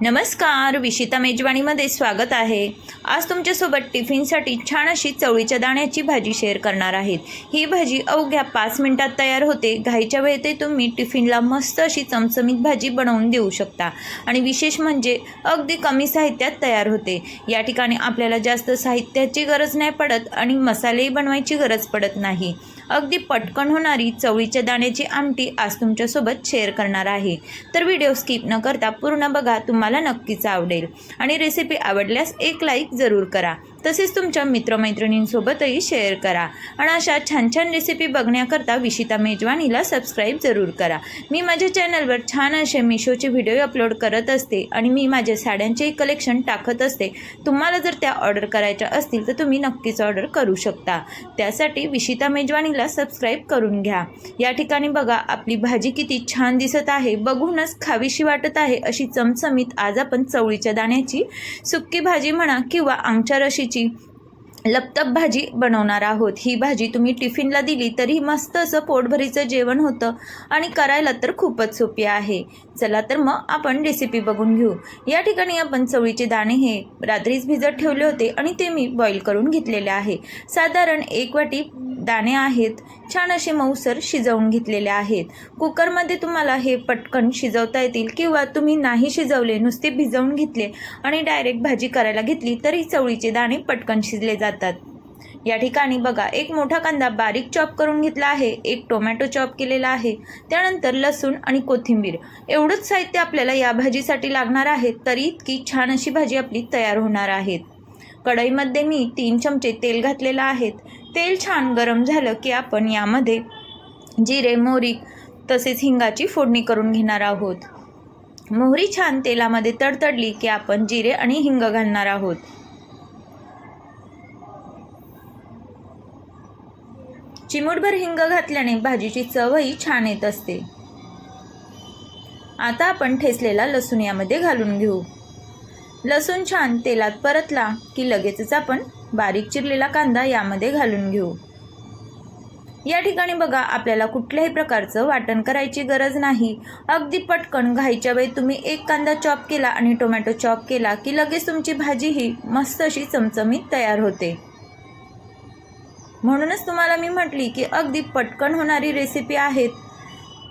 नमस्कार विशिता मेजवानीमध्ये स्वागत आहे. आज तुमच्यासोबत टिफिनसाठी छान अशी चवळीच्या दाण्याची भाजी शेअर करणार आहेत. ही भाजी अवघ्या पाच मिनिटात तयार होते. घाईच्या वेळेतही तुम्ही टिफिनला मस्त अशी चमचमीत भाजी बनवून देऊ शकता आणि विशेष म्हणजे अगदी कमी साहित्यात तयार होते. या ठिकाणी आपल्याला जास्त साहित्याची गरज नाही पडत आणि मसालेही बनवायची गरज पडत नाही. अगदी पटकन होणारी चवळीच्या दाण्याची आमटी आज तुमच्यासोबत शेअर करणार आहे. तर व्हिडिओ स्किप न करता पूर्ण बघा. तुम्हाला नक्कीच आवडेल. आणि रेसिपी आवडल्यास एक लाईक जरूर करा. तसेच तुमच्या मित्रमैत्रिणींसोबतही शेअर करा. आणि अशा छान छान रेसिपी बघण्याकरता विशिता मेजवानीला सबस्क्राईब जरूर करा. मी माझ्या चॅनलवर छान असे मिशोचे व्हिडिओ अपलोड करत असते आणि मी माझ्या साड्यांचेही कलेक्शन टाकत असते. तुम्हाला जर त्या ऑर्डर करायच्या असतील तर तुम्ही नक्कीच ऑर्डर करू शकता. त्यासाठी विशिता मेजवानीला सबस्क्राईब करून घ्या. या ठिकाणी बघा आपली भाजी किती छान दिसत आहे. बघूनच खावीशी वाटत आहे अशी चमचमीत आज आपण चवळीच्या दाण्याची सुक्की भाजी म्हणा किंवा आमच्या रशीची लपतप भाजी बनवणार आहोत. ही भाजी तुम्ही टिफिनला दिली तरी मस्त असं पोटभरीचं जेवण होतं आणि करायला तर खूपच सोपी आहे. चला तर मग आपण रेसिपी बघून घेऊ. या ठिकाणी आपण चवळीचे दाणे हे रात्रीच भिजत ठेवले होते आणि ते मी बॉईल करून घेतलेले आहे. साधारण एक वाटी दाणे आहेत. छान असे मऊसर शिजवून घेतलेले आहेत. कुकरमध्ये तुम्हाला हे पटकन शिजवता येतील किंवा तुम्ही नाही शिजवले नुसते भिजवून घेतले आणि डायरेक्ट भाजी करायला घेतली तरी चवळीचे दाणे पटकन शिजले जातात. या ठिकाणी बघा एक मोठा कांदा बारीक चॉप करून घेतला आहे एक टोमॅटो चॉप केलेला आहे त्यानंतर लसूण आणि कोथिंबीर. एवढंच साहित्य आपल्याला या भाजीसाठी लागणार आहे तरी इतकी छान अशी भाजी आपली तयार होणार आहेत कढईमध्ये मी तीन चमचे तेल घातलेलं आहेत तेल छान गरम झालं की आपण यामध्ये जिरे मोहरी तसेच हिंगाची फोडणी करून घेणार आहोत. मोहरी छान तेलामध्ये तडतडली की आपण जिरे आणि हिंग घालणार आहोत. चिमूटभर हिंग घातल्याने भाजीची चवही छान येत असते. आता आपण ठेचलेला लसूण यामध्ये घालून घेऊ. लसूण छान तेलात परतला की लगेचच आपण बारीक चिरलेला कांदा यामध्ये घालून घेऊ. या ठिकाणी बघा आपल्याला कुठल्याही प्रकारचं वाटण करायची गरज नाही. अगदी पटकन घाईच्या वेळी तुम्ही एक कांदा चॉप केला आणि टोमॅटो चॉप केला की लगेच तुमची भाजी ही मस्त अशी चमचमीत तयार होते. म्हणूनच तुम्हाला मी म्हटली की अगदी पटकन होणारी रेसिपी आहेत.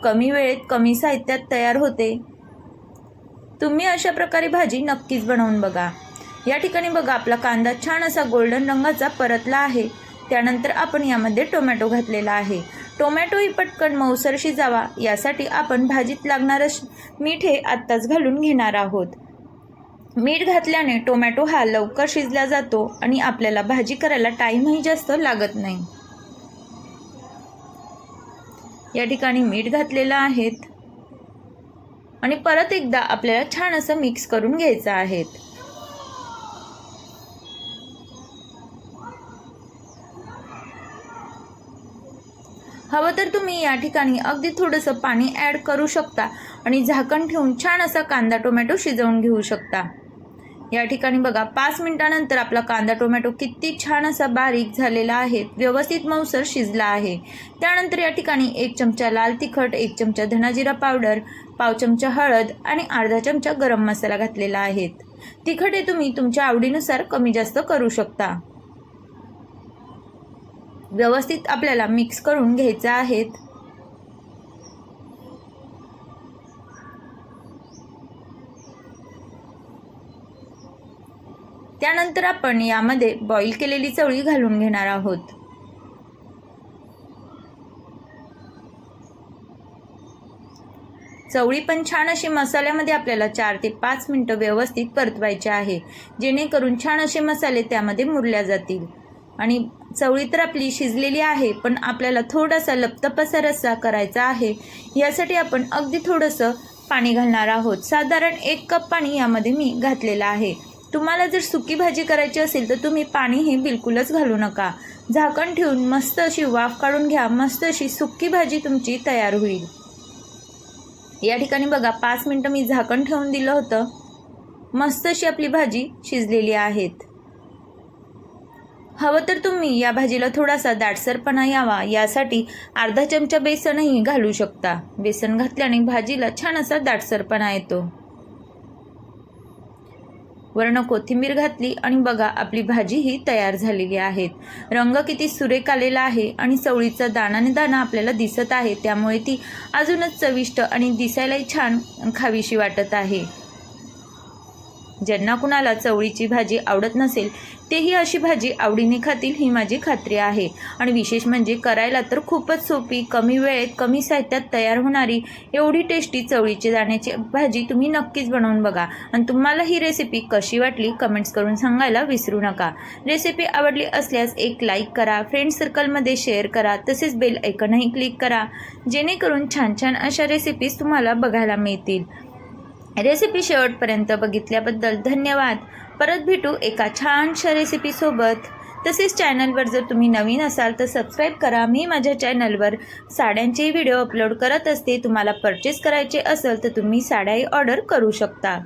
कमी वेळेत कमी साहित्यात तयार होते. तुम्ही अशा प्रकारे भाजी नक्कीच बनवून बघा. या ठिकाणी बघा आपला कांदा छान असा गोल्डन रंगाचा परतला आहे. त्यानंतर आपण यामध्ये टोमॅटो घातलेला आहे. टोमॅटोही पटकन मऊसर शिजावा यासाठी आपण भाजीत लागणारं श- मीठ हे आत्ताच घालून घेणार आहोत. मीठ घातल्याने टोमॅटो हा लवकर शिजला जातो आणि आपल्याला भाजी करायला टाईमही जास्त लागत नाही. या ठिकाणी मीठ घातलेलं आहेत. आणि परत एकदा आपल्याला छान असं मिक्स करून घ्यायचं आहे. हवं तर तुम्ही या ठिकाणी अगदी थोडंसं पाणी ॲड करू शकता आणि झाकण ठेवून छान असा कांदा टोमॅटो शिजवून घेऊ शकता. या ठिकाणी बघा पाच मिनिटानंतर आपला कांदा टोमॅटो किती छान असा बारीक झालेला आहे व्यवस्थित मऊसर शिजला आहे. त्यानंतर या ठिकाणी एक चमचा लाल तिखट एक चमचा धनाजिरा पावडर पाव चमचा हळद आणि अर्धा चमचा गरम मसाला घातलेला आहे. तिखट हे तुम्ही तुमच्या आवडीनुसार कमी जास्त करू शकता. व्यवस्थित आपल्याला मिक्स करून घ्यायचं आहेत. त्यानंतर आपण यामध्ये बॉईल केलेली चवळी घालून घेणार आहोत. चवळी पण छान अशी मसाल्यामध्ये आपल्याला चार ते पाच मिनटं व्यवस्थित परतवायचे आहे. जेणेकरून छान असे मसाले त्यामध्ये मुरल्या जातील. आणि चवळी तर आपली शिजलेली आहे पण आपल्याला थोडासा लपतपासा रस्सा करायचा आहे. यासाठी आपण अगदी थोडंसं पाणी घालणार आहोत. साधारण एक कप पाणी यामध्ये मी घातलेलं आहे. तुम्हाला जर सुकी भाजी करायची असेल तर तुम्ही पाणी हे बिलकुलच घालू नका. झाकण ठेवून मस्त अशी वाफ काढून घ्या. मस्त अशी सुकी भाजी तुमची तयार होईल. या ठिकाणी बघा पाच मिनटं मी झाकण ठेवून दिलं होतं. मस्त अशी आपली भाजी शिजलेली आहेत. हवं तर तुम्ही या भाजीला थोडासा दाटसरपणा यावा यासाठी अर्धा चमचा बेसनही घालू शकता. बेसन घातल्याने भाजीला छान असा दाटसरपणा येतो. वर्ण कोथिंबीर घातली आणि बघा आपली भाजी ही तयार झालेली आहे रंग किती सुरेख आलेला आहे आणि चवळीचा दाणाने दाणा आपल्याला दिसत आहे त्यामुळे ती अजूनच चविष्ट आणि दिसायलाही छान खावीशी वाटत आहे. ज्यांना कुणाला चवळीची भाजी आवडत नसेल तेही अशी भाजी आवडीने खातील ही माझी खात्री आहे. आणि विशेष म्हणजे करायला तर खूपच सोपी कमी वेळेत कमी साहित्यात तयार होणारी एवढी टेस्टी चवळीची दाण्याची भाजी तुम्ही नक्कीच बनवून बघा. आणि तुम्हाला ही रेसिपी कशी वाटली कमेंट्स करून सांगायला विसरू नका. रेसिपी आवडली असल्यास एक लाईक करा फ्रेंड सर्कलमध्ये शेअर करा तसेच बेल ऐकनही क्लिक करा. जेणेकरून छान छान अशा रेसिपीज तुम्हाला बघायला मिळतील. रेसिपी शेवटपर्यंत बघितल्याबद्दल धन्यवाद. परत भेटू एका छानशा रेसिपीसोबत तसेच चॅनलवर जर तुम्ही नवीन असाल तर सबस्क्राईब करा. मी माझ्या चॅनलवर साड्यांचे व्हिडिओ अपलोड करत असते. तुम्हाला परचेस करायचे असेल तर तुम्ही साड्याही ऑर्डर करू शकता.